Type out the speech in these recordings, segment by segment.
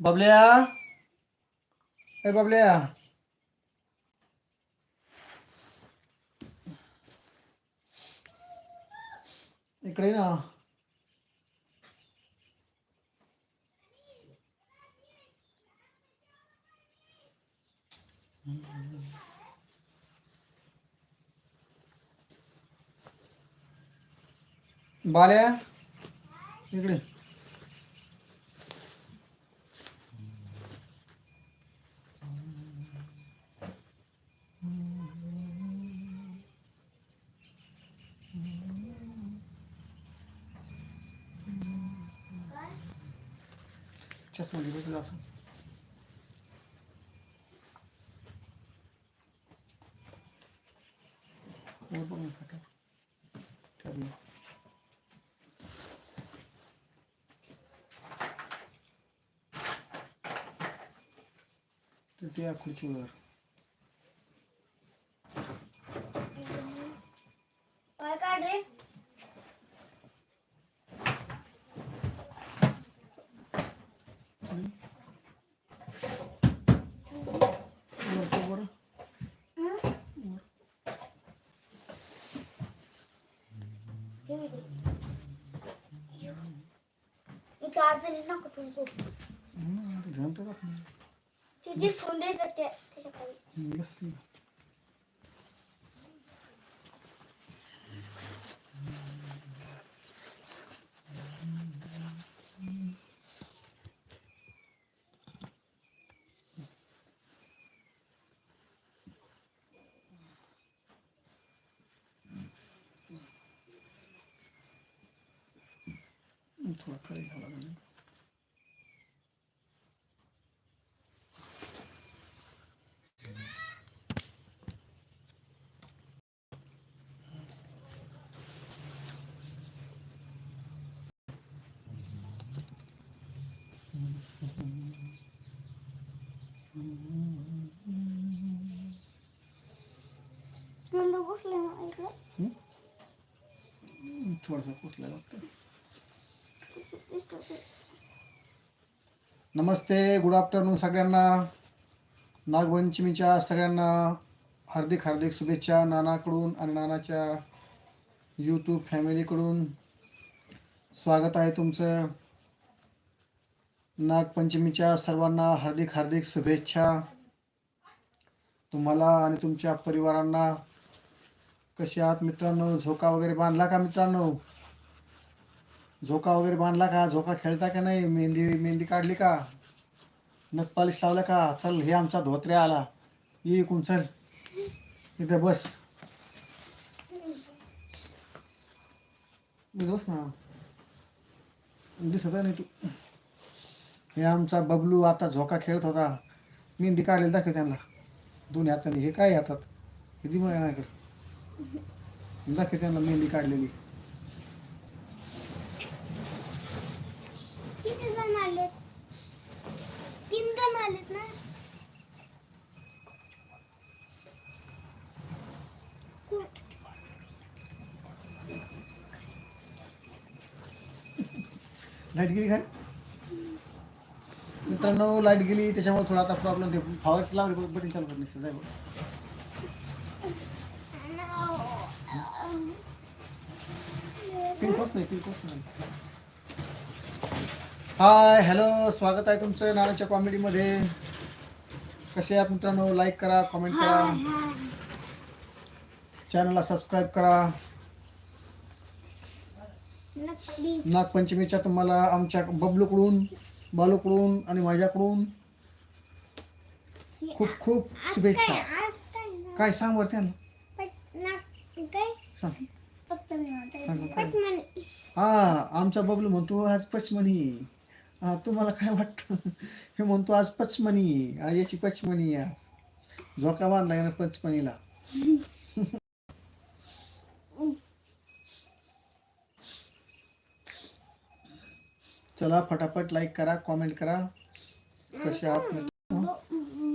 बबल्या ए बबल्या इकडे ये ना बाल्या इकडे. चष्मा घे असं वर बघ ना फाटा. ठरलं. तर ते या खुर्चीवर काय काढ रे आणि वर तो बरं हं? वर. हे बघ. इथं अडचणीत नको तू झोप. हम्म, ते ध्यान तर राख ना. ते दिसून द्यायचं त्या त्याच्याखाली हम्म, बस ना. थोडा खाली घ्यावा लागेल नंबर बसले ना इकडे हम्म, थोडासा लागतं. नमस्ते गुड आफ्टरनून सगळ्यांना नागपंचमीच्या सगळ्यांना हार्दिक हार्दिक शुभेच्छा नानाकडून आणि नानाच्या यूट्यूब फॅमिलीकडून स्वागत आहे तुमचं नागपंचमीच्या सर्वांना हार्दिक हार्दिक शुभेच्छा. तुम्हाला आणि तुमच्या परिवारांना कसे आहात मित्रांनो? झोका वगैरे बांधला का मित्रांनो? झोका वगैरे बांधला का? झोका खेळता का नाही? मेहंदी मेहंदी काढली का? नख लावला लावलं का? चल हे आमचा धोत्र्या आला. ये इकून चल. इथे बस. बस ना. दिसत नाही तू? हे आमचा बबलू आता झोका खेळत होता. मेहंदी काढलेली दाखव त्यांना. दोन्ही हाताने हे काय हातात? दि माझ्याकडे. दाखव त्यांना मेहंदी काढलेली. किती लाइट गेली काय मित्रांनो लाइट गेली त्याच्यामुळे थोडा आता प्रॉब्लेम ते फावरच लावले बटन चालू बघ. पिन खोस नाही नाही हाय हॅलो स्वागत आहे तुमचं नानाच्या कॉमेडीमध्ये कसे आहात मित्रांनो? लाईक करा कमेंट करा. चॅनलला सबस्क्राईब करा. नागपंचमीच्या तुम्हाला आमच्या बबलूकडून बालूकडून आणि माझ्याकडून. खूप खूप शुभेच्छा. काय सांग? पटमणी. हा आमचा बबलू म्हणतो आज पचमणी. हा तुम्हाला काय वाटतं? हे म्हणतो आज पचमणी. याची पचमणी आहे. आज. झोका बांधला पचमणीला. चला फटाफट लाईक करा कमेंट करा. कसे आहात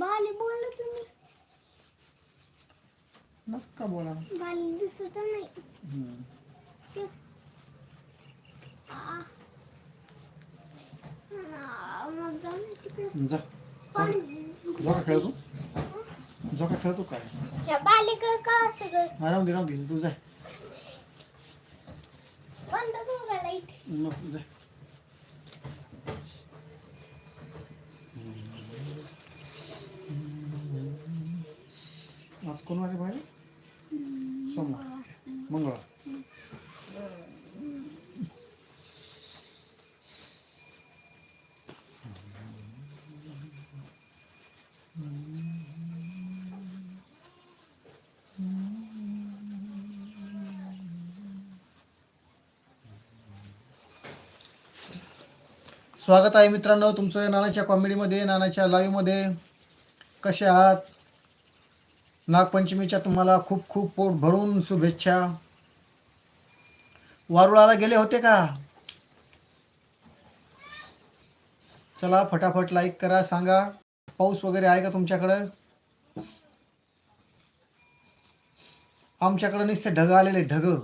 बाले बोललं तुम्ही. नका बोला. दिसत नाही. जा. झोका खेळतो? झोका खेळतो काय? या बालिका का सगळं? राहून दे राहून दे तू जाय बंद करू का लाइट नको जाय कोणवारी कोण बाहेर? सोमवार. मंगळवार. स्वागत आहे मित्रांनो. तुमचं नानाच्या कॉमेडीमध्ये नानाच्या लाईव्हमध्ये कसे आहात? नागपंचमीच्या तुम्हाला खूप खूप पोट भरून शुभेच्छा. वारुळाला गेले होते का? चला फटाफट लाईक करा सांगा. पाऊस वगैरे आहे का तुमच्याकडं? आमच्याकडं नुसते ढग आलेले ढग.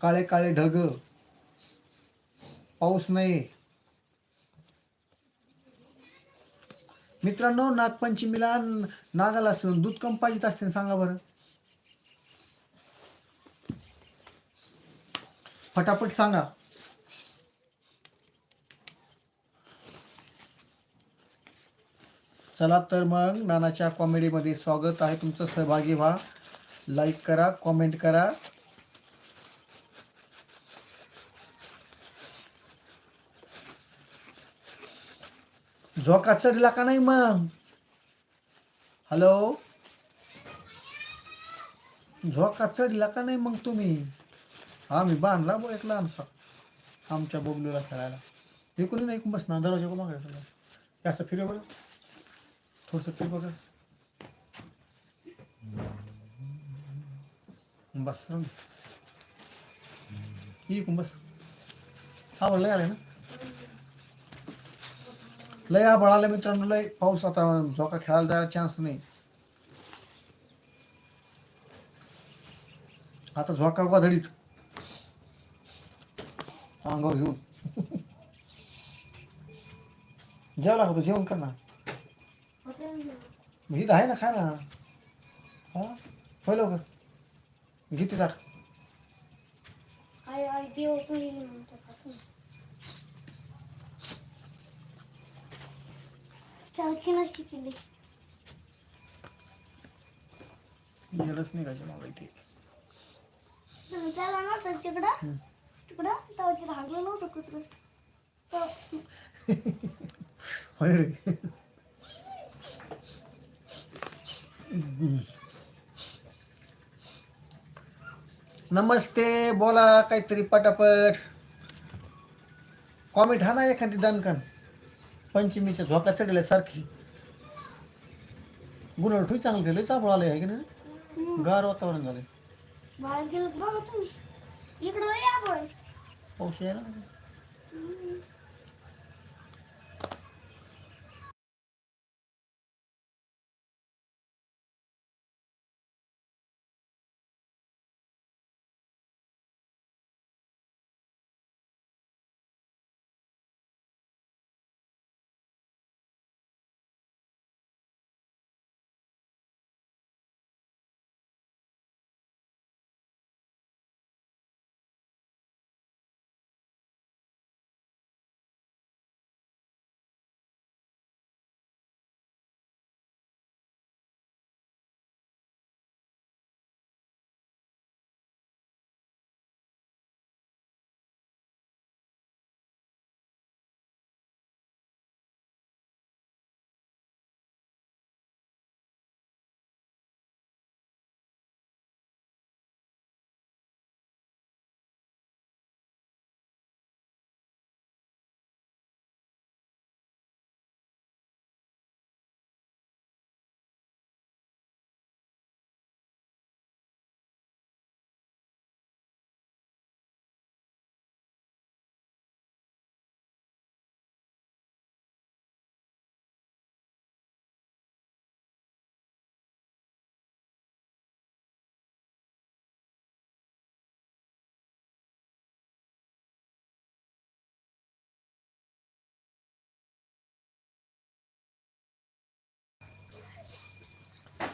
काळे काळे ढग. पाऊस नाही मित्रांनो नागपंचमीला नागाला स- दूध कम पाहिजेत असते सांगा बरं. फटाफट सांगा. चला तर मग नानाच्या कॉमेडीमध्ये स्वागत आहे. तुमचं सहभागी व्हा. लाईक करा कॉमेंट करा. झोका चढला का नाही मग? हॅलो झोका चढला का नाही मग तुम्ही? आम्ही बांधला बो एक लहानसा. आमच्या बोगलीला खेळायला. इकडून कोणी नाही बस ना दरवाजा को मागायला असं फिरव बरं. थोडंसं फिर बघा बस राहून बस. हा लय आलाय ना? लय आलं मित्रांनो लय पाऊस आता झोका खेळायला जायला चान्स नाही. आता झोका गोधडीत. अंगावर घेऊन. जेवला होतो जेवण कर ना. इथं आहे ना खा ना हा? होय लवकर. घेते ताट आई आई देव तुम्ही म्हणतो का तुम्ही चौथी नशी केली गेलंच नाही का मला इथे चला ना तर तिकडं हम्म. तिकडं तेव्हा कुत्र तर होय रे नमस्ते बोला काहीतरी पटापट कॉमेंट हा ना एखादी दणकन पंचमीच्या झोका चढल्या सारखी. गुन्हा चांगलं केलं चापळ आलंय आहे की नाही? गार वातावरण झालंय. बाहेर गेलं बघा तुम्ही. इकडं या पाऊस आहे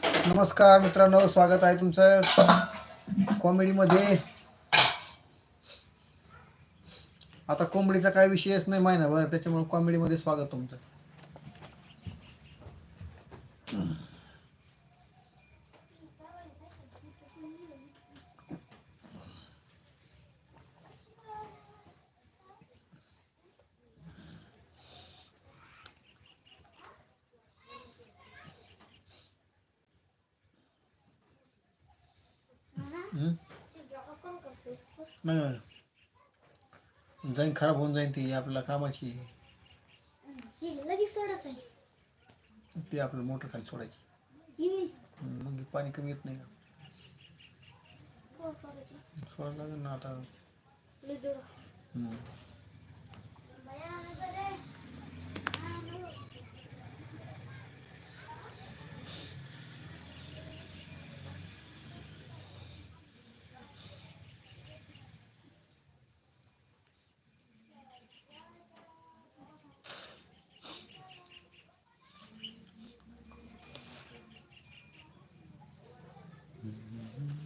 नमस्कार मित्रांनो स्वागत आहे तुमचं कॉमेडीमध्ये. आता कॉमेडीचा काय विषयच नाही महिनाभर त्याच्यामुळे कॉमेडीमध्ये स्वागत तुमचं. नाही. जाईन खराब होऊन जाईन ती आपल्याला कामाची. ही लगेच आहे ती आपलं मोटर खाली सोडायची. ही मग पाणी कमी येत नाही का? सोडायची. सोडायला लागेल ना आता. हम्म. Mm-hmm.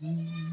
हम्म.